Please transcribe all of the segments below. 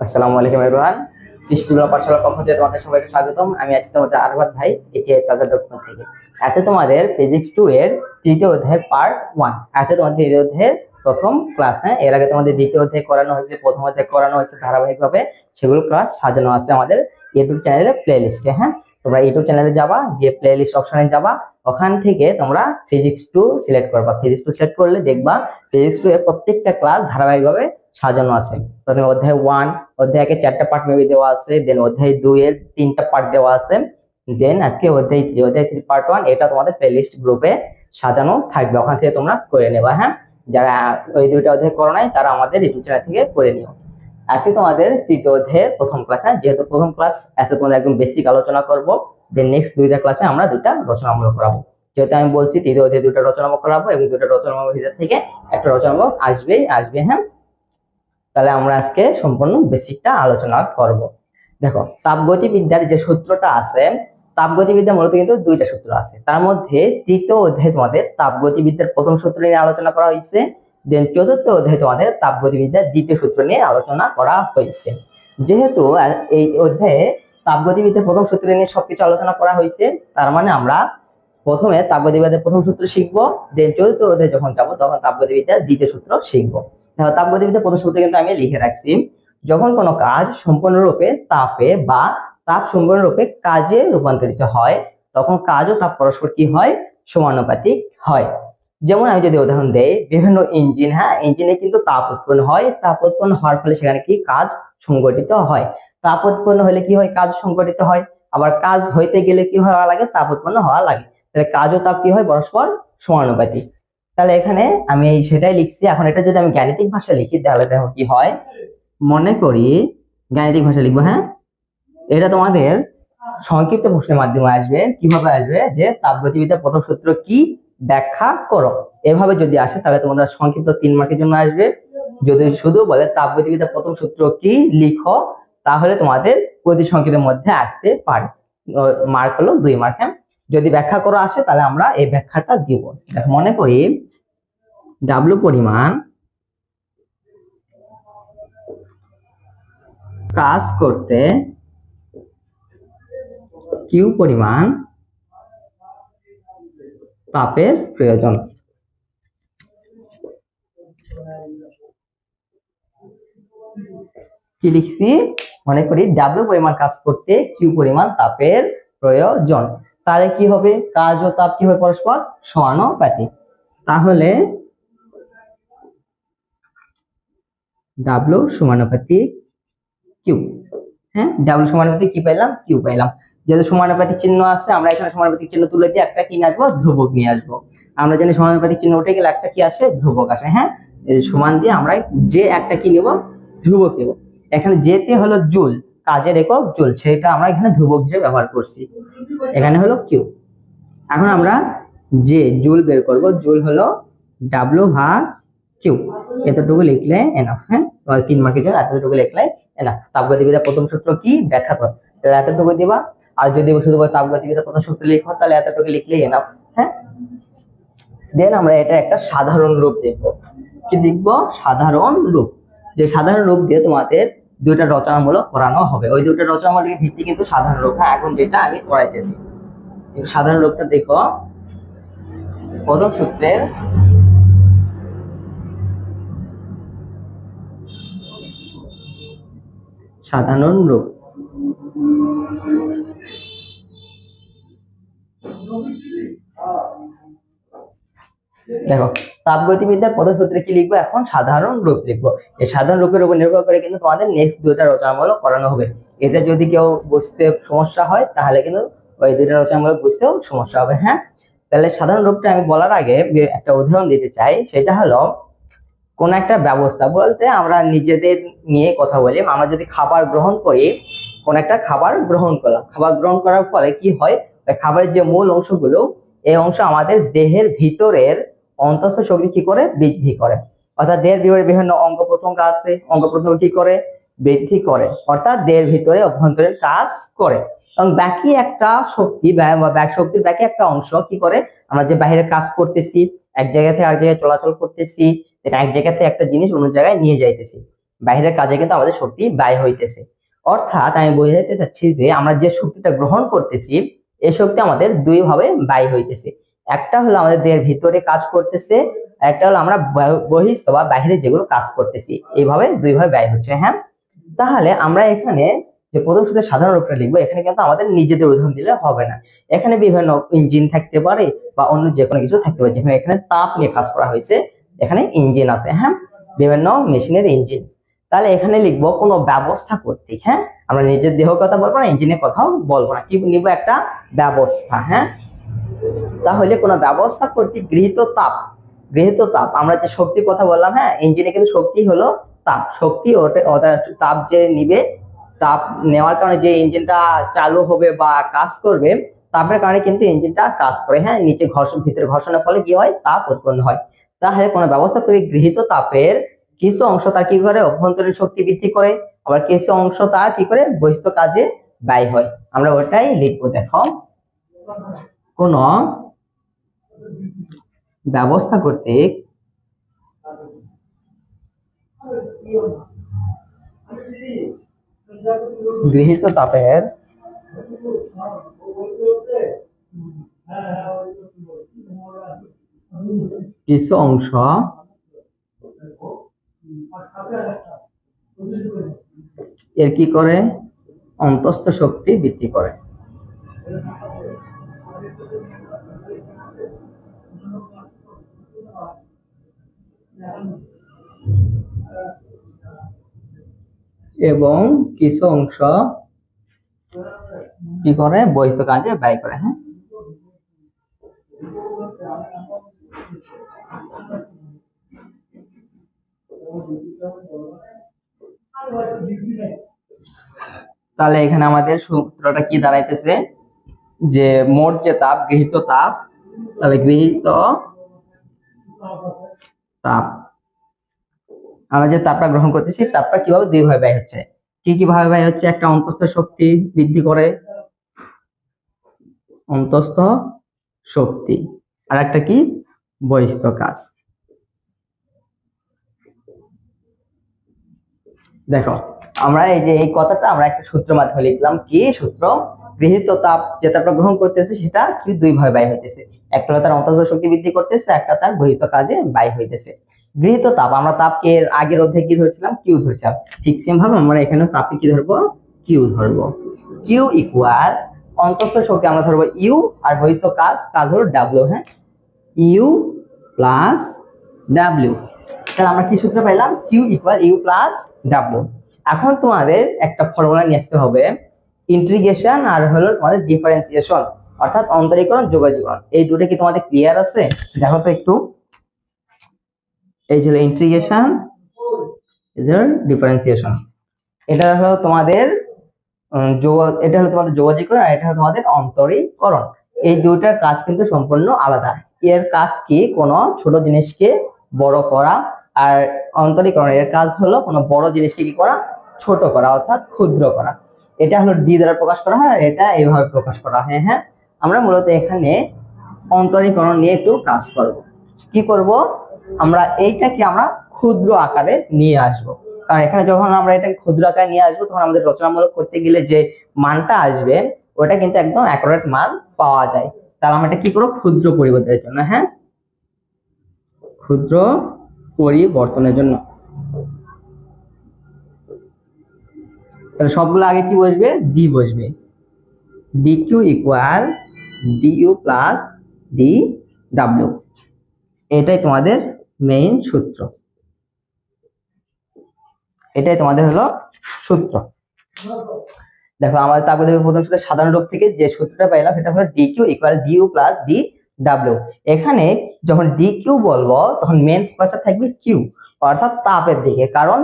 আসসালামু আলাইকুম এভরিওয়ান কৃষ্ণগুলা পাঠশালার পক্ষ থেকে তোমাদের সবাইকে স্বাগতম। আমি আছি তোমাদের আরবাদ ভাই এটি তাদের ডকুমেন্ট থেকে। আছে তোমাদের ফিজিক্স টু এর তৃতীয় অধ্যায় পার্ট ওয়ান আছে তোমাদের তৃতীয় অধ্যায়ের প্রথম ক্লাস হ্যাঁ? এর আগে তোমাদের দ্বিতীয় অধ্যায় করানো হয়েছে, প্রথম অধ্যায় করানো হয়েছে ধারাবাহিকভাবে। সেগুলো ক্লাস সাজানো আছে আমাদের ইউটিউব চ্যানেলের প্লে লিস্টে হ্যাঁ? তোমরা ইউটিউব চ্যানেলে যাবা, গিয়ে প্লে লিস্ট অপশনে যাবা। ওখান থেকে তোমরা ফিজিক্স টু সিলেক্ট করবা। ফিজিক্স টু সিলেক্ট করলে দেখবা ফিজিক্স টু এর প্রত্যেকটা ক্লাস ধারাবাহিকভাবে সাজানো আছে। প্রথমে অধ্যায় ওয়ান অধ্যায় একে চারটা পার্ট মেবি দেওয়া আছে দেন অধ্যায় দুই এর তিনটা পার্ট দেওয়া আছে। দেন আজকে অধ্যায় থ্রি অধ্যায় থ্রি পার্ট ওয়ান এটা তোমাদের প্লেলিস্ট গ্রুপে সাজানো থাকবে। ওখান থেকে তোমরা করে নেবা হ্যাঁ? যারা ওই দুইটা অধ্যায় করো নাই, তারা আমাদের ইউটিউব চ্যানেল থেকে করে নিও। আজকে তোমাদের তৃতীয় অধ্যায়ের প্রথম ক্লাস হ্যাঁ? যেহেতু প্রথম ক্লাস আজকে তোমাদের একদম বেসিক আলোচনা করব। দেন নেক্সট দুইটা ক্লাসে আমরা দুইটা রচনামূলক করাবো। যেহেতু আমি বলছি তৃতীয় অধ্যায় দুইটা রচনামূলক করাবো এবং দুইটা রচনামূলক ভিতর থেকে একটা রচনামূলক আসবেই, আসবে হ্যাঁ? তাহলে আমরা আজকে সম্পূর্ণ বেসিকটা আলোচনা করব। দেখো, তাপগতিবিদ্যার যে সূত্রটা আছে, তাপগতিবিদ্যা মূলত কিন্তু দুইটা সূত্র আছে। তার মধ্যে তৃতীয় অধ্যায় তোমাদের তাপগতিবিদ্যার প্রথম সূত্র নিয়ে আলোচনা করা হয়েছে দেন চতুর্থ অধ্যায় তোমাদের তাপগতিবিদ্যার দ্বিতীয় সূত্র নিয়ে আলোচনা করা হয়েছে। যেহেতু এই অধ্যায়ে তাপগতিবিদ্যার প্রথম সূত্র নিয়ে সবকিছু আলোচনা করা হয়েছে, তার মানে আমরা প্রথমে তাপগতিবিদ্যার প্রথম সূত্র শিখব দেন চতুর্থ যখন যাব তখন তাপগতিবিদ্যার দ্বিতীয় সূত্র শিখব। দেখো প্রথম সূত্রে কিন্তু আমি লিখে রাখছি, যখন কোনো কাজ সম্পূর্ণরূপে তাপে বা তাপ সম্পূর্ণরূপে কাজে রূপান্তরিত হয়, তখন কাজ ও তাপ পরস্পর কি হয়? সমানুপাতিক হয়। যেমন আমি যদি উদাহরণ দেই, বিভিন্ন ইঞ্জিন হ্যাঁ ইঞ্জিনে কিন্তু তাপ উৎপন্ন হয়, তাপ উৎপন্ন হওয়ার ফলে সেখানে কি কাজ সংগঠিত হয়? তাপ উৎপন্ন হলে কি হয়? কাজ সংগঠিত হয়। আবার কাজ হইতে গেলে কি হওয়া লাগে তাপ উৎপন্ন হওয়া লাগে। তাহলে কাজ ও তাপ কি হয়? পরস্পর সমানুপাতিক। তাহলে এখানে আমি সেটাই লিখছি। এখন এটা যদি আমি গাণিতিক ভাষা লিখি, তাহলে দেখো কি হয়? মনে করি গাণিতিক ভাষা লিখব হ্যাঁ? এটা তোমাদের সংক্ষিপ্ত প্রশ্নের মাধ্যমে আসবে। কীভাবে আসবে? যে তাপগতিবিদ্যার প্রথম সূত্র কি? ব্যাখ্যা করো। এভাবে যদি আসে, তাহলে তোমাদের সংক্ষিপ্ত তিন মার্কের জন্য আসবে। যদি শুধু বলে তাপগতিবিদ্যার প্রথম সূত্র কি, লিখো। তাহলে তোমাদের প্রতি সংক্ষিপ্তের মধ্যে আসতে পারে। মার্ক হলো দুই মার্ক হ্যাঁ যদি ব্যাখ্যা করো আসে, তাহলে আমরা এই ব্যাখ্যাটা দিব। দেখো, মনে করি ডাব্লু পরিমাণ কাজ করতে কিউ পরিমাণ তাপের প্রয়োজন। কি লিখছি? মনে করি ডাব্লু পরিমাণ কাজ করতে কিউ পরিমাণ তাপের প্রয়োজন। তাহলে কি হবে? কাজ ও তাপ কি হবে পরস্পর সমানুপাতিক? তাহলে ডাব্লু সমানুপাতিক কিউ হ্যাঁ? ডাব্লু সমানুপাতিক কি পাইলাম? কিউ পাইলাম। যেহেতু সমানুপাতিক চিহ্ন আছে, আমরা এখানে সমানুপাতিক চিহ্ন তুলে দিয়ে একটা কি নিয়ে আসব? ধ্রুবক নিয়ে আসব। আমরা জানি সমানুপাতিক চিহ্ন উঠে গেলে একটা কি আসে? ধ্রুবক আসে হ্যাঁ? সমান দিয়ে আমরা যে একটা কি নেব? ধ্রুবক নেব। এখানে যেতে হলো জুল, কাজের একক জুল, সেটা আমরা এখানে ধ্রুবক হিসেবে ব্যবহার করছি। এখানে হলো কিউ। এখন আমরা যে জুল বের করব, জুল হলো ডাব্লু ভাগ কিউ। এতটুকু লিখলে এনাফ হ্যাঁ? তিন মার্কের জন্য এতটুকু লিখলে এনাফ তাপগতিবিদ্যার প্রথম সূত্র কি? ব্যাখ্যা কর। তাহলে এতটুকু দিবা। আর যদি শুধু তাপগতিবিদ্যার প্রথম সূত্র লিখো, তাহলে এতটুকু লিখলেই এনাফ হ্যাঁ? দেন আমরা এটা একটা সাধারণ রূপ দেখব। কি দেখব? সাধারণ রূপ। যে সাধারণ রূপ দিয়ে তোমাদের দুইটা রচনামূলক পড়ানো হবে। ওই দুইটা রচনামূলকের ভিত্তি কিন্তু সাধারণ লোক হ্যাঁ এখন যেটা আমি পড়াইতেছি। সাধারণ লোকটা দেখো। প্রথম সূত্রের সাধারণ রূপ দেখো, তাপগতিবিদ্যার প্রথম সূত্রে কি লিখব এখন? সাধারণ রূপ লিখব। এই সাধারণ রূপের উপর নির্ভর করে কিন্তু তোমাদের নেক্সট দুইটা রচনামূলক করানো হবে। এতে যদি কেউ বুঝতে সমস্যা হয়, তাহলে কিন্তু ওই দুইটা রচনামূলক বুঝতেও সমস্যা হবে হ্যাঁ? তাহলে সাধারণ রূপটা আমি বলার আগে একটা উদাহরণ দিতে চাই, সেটা হলো, কোন একটা ব্যবস্থা বলতে আমরা নিজেদের নিয়ে কথা বলি, আমরা যদি খাবার গ্রহণ করি, কোন একটা খাবার গ্রহণ করলাম। খাবার গ্রহণ করার ফলে কি হয়? খাবারের যে মূল অংশগুলো, এই অংশ আমাদের দেহের ভিতরের অন্তঃস্থ শক্তি কি করে? বৃদ্ধি করে। অর্থাৎ দেহের ভিতরে বিভিন্ন অঙ্গ প্রত্যঙ্গ আছে। অঙ্গ প্রত্যঙ্গ কি করে? বৃদ্ধি করে। অর্থাৎ দেহের ভিতরে অভ্যন্তরীণ কাজ করে। এবং বাকি একটা শক্তি ব্যাক শক্তির বাকি একটা অংশ কি করে? আমরা যে বাইরে কাজ করতেছি, এক জায়গা থেকে আরেক জায়গায় চলাচল করতেছি এক জায়গা থেকে একটা জিনিস অন্য জায়গায় নিয়ে যাইতেছি। বাইরের কাজে কিন্তু আমাদের শক্তি ব্যয় হইতেছে। অর্থাৎ আমি বোঝাতে চাচ্ছি যে আমরা যে শক্তিটা গ্রহণ করতেছি এই শক্তি আমাদের দুই ভাবে ব্যয় হইতেছে। একটা হলো আমাদের দেহের ভিতরে কাজ করতেছে একটা হলো আমরা বহিস্থ বা বাইরে যেগুলো কাজ করতেছি, এইভাবে দুই ভাবে ব্যয় হচ্ছে হ্যাঁ? তাহলে আমরা এখানে যে প্রথম শুধু সাধারণ রূপটা লিখব, এখানে কিন্তু আমাদের নিজেদের উদাহরণ দিলে হবে না। এখানে বিভিন্ন ইঞ্জিন থাকতে পারে বা অন্য যে কোনো কিছু থাকতে পারে যেখানে এখানে তাপ নিয়ে কাজ করা হয়েছে, এখানে ইঞ্জিন আছে হ্যাঁ? বিভিন্ন মেশিনের ইঞ্জিন। তাহলে এখানে লিখব কোনো ব্যবস্থা কর্তৃক হ্যাঁ? আমরা নিজের দেহ কথা বলব না, ইঞ্জিনের কথাও বলব না। কি নিব একটা ব্যবস্থা হ্যাঁ? তাহলে কোনো ব্যবস্থা কর্তৃক গৃহীত তাপ গৃহীত তাপ। আমরা যে শক্তির কথা বললাম হ্যাঁ ইঞ্জিনে কিন্তু শক্তি হলো তাপ। শক্তি তাপ যে নিবে, তাপ নেওয়ার কারণে যে ইঞ্জিনটা চালু হবে বা কাজ করবে, তাপের কারণে কিন্তু ইঞ্জিনটা কাজ করে। হ্যাঁ নিচে ঘর্ষণ ভিতরে ঘর্ষণের ফলে কি হয়? তাপ উৎপন্ন হয়। তাহলে কোনো ব্যবস্থা করে গৃহীত তাপের কিছু অংশ তার কি করে? অভ্যন্তরীণ শক্তি বৃদ্ধি করে। আবার কিছু অংশ তা কি করে? বহিস্থ কাজে ব্যয় হয়। আমরা ওটাই লিখব। দেখো, কোন ব্যবস্থা কর্তৃক গৃহীত তাপের কিছু অংশ এর কি করে? অন্তস্থ শক্তি বৃদ্ধি করে। এবং কিছু অংশ কি করে? বহিস্থ কাজে ব্যয় করে হ্যাঁ? তাহলে এখানে আমাদের সূত্রটা কি দাঁড়াইতেছে? যে মোট যে তাপ, গৃহীত তাপ, তাহলে গৃহীত তাপ। আমরা যে তাপটা গ্রহণ করতেছি, তাপটা কীভাবে দুই ভাবে ব্যয় হচ্ছে? কি কি ভাবে ব্যয় হচ্ছে? একটা অন্তস্থ শক্তি বৃদ্ধি করে। অন্তস্থ শক্তি। আর একটা কি? বহিস্থ কাজ। দেখো, আমরা এই যে, এই কথাটা আমরা একটা সূত্র মাধ্যমে লিখলাম। কি সূত্র? গৃহীত তাপ যে তাপটা গ্রহণ করতেছে, সেটা কি দুই ভাবে ব্যয় হইতেছে? একটা তার অন্তস্থ শক্তি বৃদ্ধি করতেছে, একটা তার বহিত কাজে ব্যয় হইতেছে। গৃহীত তাপ, আমরা তাপকে এর আগের অধ্যায়ে কি ধরেছিলাম? কিউ ধরেছিলাম। ঠিক সেম ভাবে আমরা এখানে তাপকে কি ধরবো? কিউ ধরবো। কিউ ইকুয়াল অন্তস্থ শক্তি আমরা ধরবো ইউ আর বহিস্থ কাজ কাজ হলো ডাব্লিউ হ্যাঁ? ইউ প্লাস ডাব্লিউ তাহলে আমরা কি সূত্র পাইলাম? Q equal U plus W এখন তোমাদের একটা ফর্মুলা নিয়ে আসতে হবে। ইন্টিগ্রেশন আর হলো তোমাদের ডিফারেন্সিয়েশন অর্থাৎ অন্তরীকরণ যোগাযোগন। এই দুটো কি তোমাদের ক্লিয়ার আছে? দেখো তো একটু। এই যে ইন্টিগ্রেশন ডিফারেন্সিয়েশন এটা হলো তোমাদের এটা হলো তোমাদের যোগাযোগকরণ আর এটা হলো তোমাদের অন্তরীকরণ। এই দুইটার কাজ কিন্তু সম্পূর্ণ আলাদা। এর কাজ কি? কোনো ছোট জিনিসকে বড় করা আর অন্তরীকরণ। এর কাজ হলো কোনো বড় জিনিসকে কি করা? ছোট করা অর্থাৎ ক্ষুদ্র করা। এটা হলো ডি দ্বারা প্রকাশ করা হয় আর এটা এইভাবে প্রকাশ করা হয় হ্যাঁ? আমরা মূলত এখানে অন্তরীকরণ নিয়ে একটু কাজ করব। কি করব? আমরা এইটাকে আমরা ক্ষুদ্র আকারে নিয়ে আসব। কারণ এখানে যখন আমরা এটা ক্ষুদ্র আকারে নিয়ে আসব, তখন আমাদের রচনামূলক করতে গেলে যে মানটা আসবে, ওটা কিন্তু একদম অ্যাকুরেট মান পাওয়া যায়। তাহলে আমরা এটা কি করব? ক্ষুদ্র পরিবর্তনের জন্য হ্যাঁ? ক্ষুদ্র পরিবর্তনের জন্য। তাহলে সবগুলো আগে কি বসবে? ডি বসবে। D Q equal D U plus D W এটাই তোমাদের মেইন সূত্র। এটাই তোমাদের হলো সূত্র। দেখো, আমাদের দেবে প্রথম সূত্র সাধারণ রূপ থেকে যে সূত্রটা পাইলাম, সেটা হলো D Q equal D U plus D W এখানে যখন ডি কিউ বলব, তখন মেন ফোকাসটা থাকবে কিউ অর্থাৎ তাপের দিকে। কারণ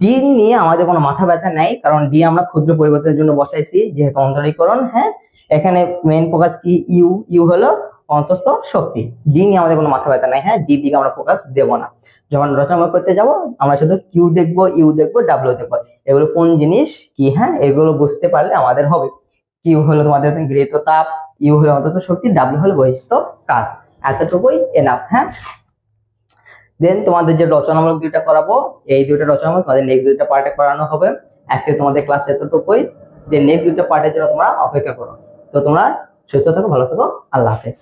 ডি নিয়ে আমাদের কোনো মাথা ব্যথা নাই, কারণ ডি আমরা ক্ষুদ্র পরিবর্তনের জন্য বসাইছি, যেহেতু অন্তরীকরণ হ্যাঁ? এখানে মেন ফোকাস কি? ইউ ইউ হলো অন্তস্থ শক্তি। ডি নিয়ে আমাদের কোনো মাথা ব্যথা নাই হ্যাঁ? ডি দিকে আমরা ফোকাস দেবো না। যখন রচনা করতে যাব, আমরা শুধু কিউ দেখব ইউ দেখব ডাব্লিউ দেখব। এগুলো কোন জিনিস? কি হ্যাঁ? এগুলো বুঝতে পারলে আমাদের হবে। কিউ হলো তোমাদের গৃহীত তাপ ইউ হলো অন্তত শক্তি ডাব্লিউ হলো বহিস্থ কাজ। এতটুকুই এনাফ হ্যাঁ? দেন তোমাদের যে রচনামূলক দুইটা করাবো, এই দুইটা রচনামূলক তোমাদের নেক্সট দুইটা পার্টে করানো হবে। আজকে তোমাদের ক্লাস এতটুকুই। যে নেক্সট দুইটা পার্টের জন্য তোমরা অপেক্ষা করো। তো তোমরা সুস্থ থাকো ভালো থাকো। আল্লাহ হাফেজ।